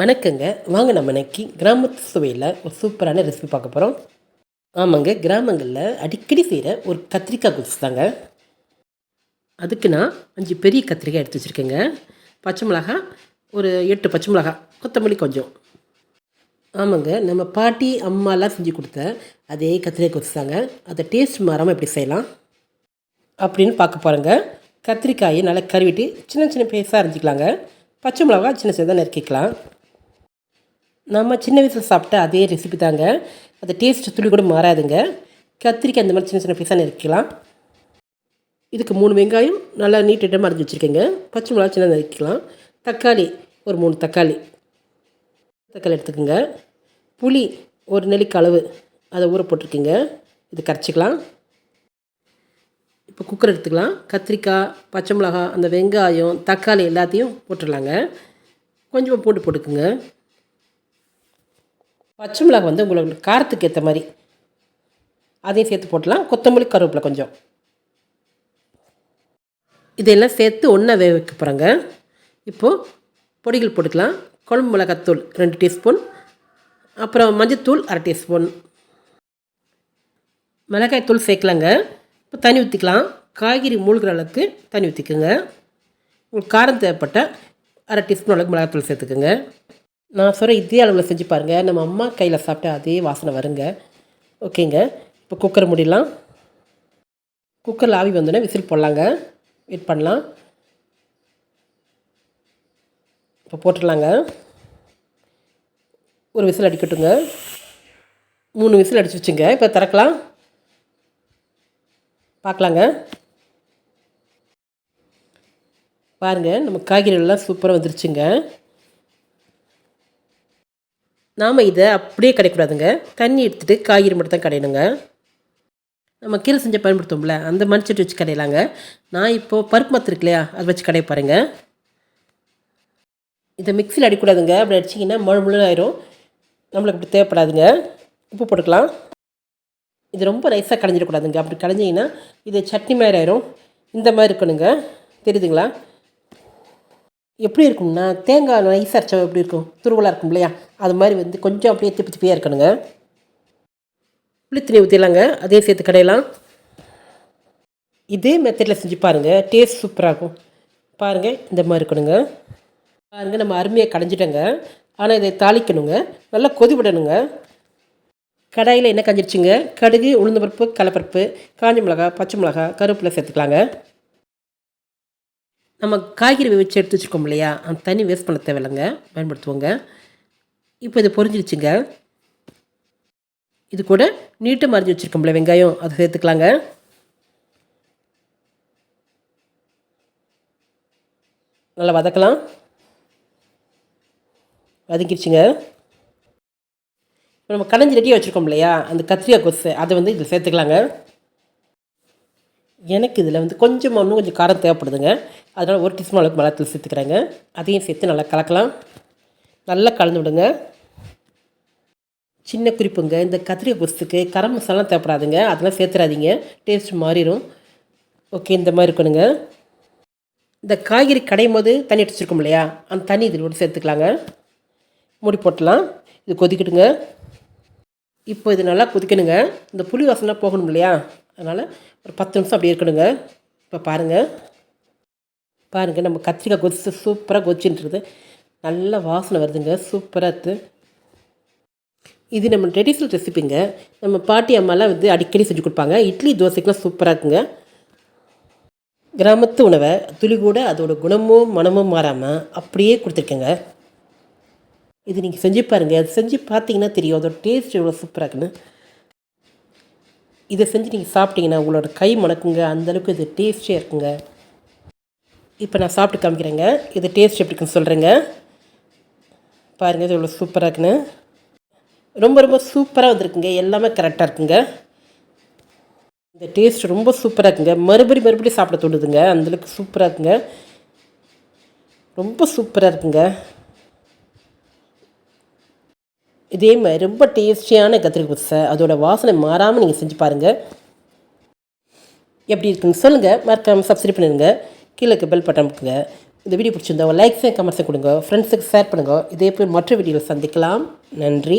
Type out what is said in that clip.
வணக்கங்க. வாங்க நம்ம இன்னைக்கு கிராமத்து சுவையில் ஒரு சூப்பரான ரெசிபி பார்க்க போகிறோம் ஆமாங்க கிராமங்களில் அடிக்கடி செய்கிற ஒரு கத்திரிக்காய் குச்சி தாங்க. அதுக்கு நான் அஞ்சு பெரிய கத்திரிக்காய் எடுத்து வச்சுருக்கேங்க. பச்சை மிளகா ஒரு எட்டு பச்சை மிளகா கொத்தமல்லி கொஞ்சம். ஆமாங்க நம்ம பாட்டி அம்மாலாம் செஞ்சு கொடுத்த அதே கத்திரிக்காய் குச்சி தாங்க. அதை டேஸ்ட் மாறாமல் எப்படி செய்யலாம் அப்படின்னு பார்க்க போகிறேங்க கத்திரிக்காயை நல்லா கருவிட்டு சின்ன சின்ன பேஸாக அரைஞ்சிக்கலாங்க. பச்சை மிளகா சின்ன சின்னதாக நறுக்கிக்கலாம். நம்ம சின்ன வயசில் சாப்பிட்ட அதே ரெசிபி தாங்க. அது டேஸ்ட் துளி கூட மாறாதுங்க. கத்திரிக்காய் அந்த மாதிரி சின்ன சின்ன பீஸாக நறுக்கலாம் இதுக்கு மூணு வெங்காயம் நல்லா நீட்டிடம் அரைஞ்சி வச்சுருக்கேங்க. பச்சை மிளகா சின்ன நறுக்கலாம் தக்காளி ஒரு மூணு தக்காளி. தக்காளி எடுத்துக்கோங்க. புளி ஒரு நெல்லிக்கு அளவு அதை ஊற போட்டிருக்கீங்க. இது கரைச்சிக்கலாம். இப்போ குக்கர் எடுத்துக்கலாம். கத்திரிக்காய் பச்சை மிளகா அந்த வெங்காயம் தக்காளி எல்லாத்தையும் போட்டுடலாங்க. கொஞ்சமாக போட்டு போட்டுக்குங்க. பச்சை மிளகா வந்து உங்களுக்கு காரத்துக்கு ஏற்ற மாதிரி. அதையும் சேர்த்து போட்டலாம். கொத்தமல்லி கருவேப்பிலை கொஞ்சம். இதெல்லாம் சேர்த்து ஒன்றா வேக வைக்க போகிறேங்க இப்போது பொடிகள் போட்டுக்கலாம். குழம்பு மிளகாத்தூள் ரெண்டு டீஸ்பூன். அப்புறம் மஞ்சத்தூள் அரை டீஸ்பூன். மிளகாய் தூள் சேர்க்கலாங்க. இப்போ தண்ணி ஊற்றிக்கலாம் காய்கறி மூழ்கிற அளவுக்கு தண்ணி ஊற்றிக்குங்க உங்களுக்கு காரம் தேவைப்பட்ட அரை டீஸ்பூன் அளவுக்கு மிளகாத்தூள் சேர்த்துக்குங்க. நான் சொல்கிற இதே அளவில் செஞ்சு பாருங்கள் நம்ம அம்மா கையில் சாப்பிட்ட அதே வாசனை வருங்க. ஓகேங்க. இப்போ குக்கர் முடிடலாம். குக்கரில் ஆவி வந்தோடனே விசில் போடலாங்க. வெயிட் பண்ணலாம். இப்போ போட்டுடலாங்க. ஒரு விசில் அடிக்கட்டுங்க. மூணு விசில் அடிச்சு வச்சுங்க. இப்போ திறக்கலாம். பார்க்கலாங்க பாருங்கள் நம்ம காய்கறிகள்லாம் சூப்பராக வந்துருச்சுங்க. நாம் இதை அப்படியே கடைக்கூடாதுங்க தண்ணி எடுத்துகிட்டு காய்கறி மட்டும் தான் கடையணுங்க. நம்ம கீரை செஞ்ச பயன்படுத்துவோம்ல அந்த மண்சட்டி வச்சு கடையலாங்க. நான் இப்போது பருப்பு மத்து இருக்கு இல்லையா அதை வச்சு கடைய பாருங்கள் இதை மிக்சியில் அடிக்கூடாதுங்க அப்படி அடிச்சிங்கன்னா முழு முழு ஆயிரும். நம்மளுக்கு இப்படி தேவைப்படாதுங்க. உப்பு போட்டுக்கலாம். இது ரொம்ப நைஸாக கடைஞ்சிடக்கூடாதுங்க. அப்படி கடைஞ்சிங்கன்னா இது சட்னி மாதிரி ஆயிரும். இந்த மாதிரி இருக்கணுங்க. தெரியுதுங்களா? எப்படி இருக்கும்னா தேங்காய் நைஸ் அரைச்சா எப்படி இருக்கும்? துருவலாக இருக்கும் இல்லையா? அது மாதிரி வந்து கொஞ்சம் அப்படியே திப்பி திப்பியாக இருக்கணுங்க. புளித்தண்ணி ஊற்றிடலாங்க அதையும் சேர்த்து கடையலாம். இதே மெத்தடில் செஞ்சு பாருங்கள் டேஸ்ட் சூப்பராக இருக்கும். பாருங்கள் இந்த மாதிரி இருக்கணுங்க. பாருங்கள் நம்ம அருமையாக கடைஞ்சிட்டோங்க. ஆனால் இதை தாளிக்கணுங்க. நல்லா கொதி விடணுங்க. கடாயில் என்ன கஞ்சிருச்சுங்க. கடுகு உளுந்தப்பருப்பு கடலப்பருப்பு காஞ்ச மிளகா பச்சை மிளகா கருவேப்பிலை சேர்த்துக்கலாங்க. நம்ம காய்கறி வச்சு எடுத்து வச்சுருக்கோம் இல்லையா? அந்த தண்ணி வேஸ்ட் பண்ண தேவையில்லைங்க. பயன்படுத்துவோங்க. இப்போ இது பொரிஞ்சிருச்சுங்க. இது கூட நீட்டு மறைஞ்சி வச்சுருக்கோம்ல வெங்காயம்? அதை சேர்த்துக்கலாங்க. நல்லா வதக்கலாம். வதக்கிடுச்சுங்க. இப்போ நம்ம கடைஞ்சி ரெடியாக வச்சுருக்கோம் இல்லையா? அந்த கத்திரிக்காய் கொசு அதை வந்து இதில் சேர்த்துக்கலாங்க. எனக்கு இதில் வந்து கொஞ்சமாக இன்னும் கொஞ்சம் காரம் தேவைப்படுதுங்க. அதனால் ஒரு டீஸ்பூன் அளவுக்கு மிளகாத்தூள் சேர்த்துக்கிறேங்க. அதையும் சேர்த்து நல்லா கலக்கலாம். நல்லா கலந்து விடுங்க. சின்ன குறிப்புங்க இந்த கத்திரிக்காய் கொசுக்கு கரம் மசாலாம் தேவைப்படாதுங்க. அதெல்லாம் சேர்த்துறாதீங்க. டேஸ்ட் மாறிடும். ஓகே இந்த மாதிரி இருக்கணுங்க. இந்த காய்கறி கடையும் போது தண்ணி அடிச்சிருக்கோம் இல்லையா? அந்த தண்ணி இதில் கூட சேர்த்துக்கலாங்க. மூடி போட்டலாம். இது கொதிக்கட்டுங்க. இப்போ இது நல்லா கொதிக்கணுங்க. இந்த புளி வாசனை போகணும் இல்லையா? அதனால் ஒரு பத்து நிமிஷம் அப்படி இருக்கணுங்க. இப்போ பாருங்கள் பாருங்கள் நம்ம கத்திரிக்காய் கொதிச்சு சூப்பராக கொதிச்சுன்றது. நல்ல வாசனை வருதுங்க. சூப்பராக இருக்குது இது நம்ம ட்ரெடிஷ்னல் ரெசிபிங்க நம்ம பாட்டி அம்மாலாம் வந்து அடிக்கடி செஞ்சு கொடுப்பாங்க. இட்லி தோசைக்கெலாம் சூப்பராக இருக்குங்க. கிராமத்து உணவை துளி கூட அதோட குணமும் மனமும் மாறாமல் அப்படியே கொடுத்துருக்கேங்க. இது நீங்கள் செஞ்சு பாருங்கள் அது செஞ்சு பார்த்தீங்கன்னா தெரியும். அதோட டேஸ்ட் எவ்வளோ சூப்பராக இருக்குன்னு. இதை செஞ்சு நீங்கள் சாப்பிட்டீங்கன்னா உங்களோட கை மணக்குங்க அந்தளவுக்கு இது டேஸ்டியாக இருக்குங்க. இப்போ நான் சாப்பிட்டு காமிக்கிறேங்க. இது டேஸ்ட் எப்படி இருக்குன்னு சொல்கிறேங்க பாருங்கள் இது எவ்வளோ சூப்பராக இருக்குன்னு. ரொம்ப ரொம்ப சூப்பராக வந்திருக்குங்க. எல்லாமே கரெக்டாக இருக்குங்க. இந்த டேஸ்ட் ரொம்ப சூப்பராக இருக்குங்க. மறுபடி மறுபடியும் சாப்பிட தோணுதுங்க. அந்தளவுக்கு சூப்பராக இருக்குங்க. ரொம்ப சூப்பராக இருக்குங்க. இதே மாதிரி ரொம்ப டேஸ்டியான கத்திரிக்காய் புதுசை அதோட வாசனை மாறாமல் நீங்கள் செஞ்சு பாருங்கள் எப்படி இருக்குன்னு சொல்லுங்கள் மறக்காமல் சப்ஸ்கிரைப் பண்ணிடுங்க. கீழே பெல் பட்டன் கொடுங்க இந்த வீடியோ பிடிச்சிருந்தா லைக்ஸையும் கமெண்ட்ஸை கொடுங்க. ஃப்ரெண்ட்ஸுக்கு ஷேர் பண்ணுங்கள் இதே போய் மற்ற வீடியோவில் சந்திக்கலாம். நன்றி.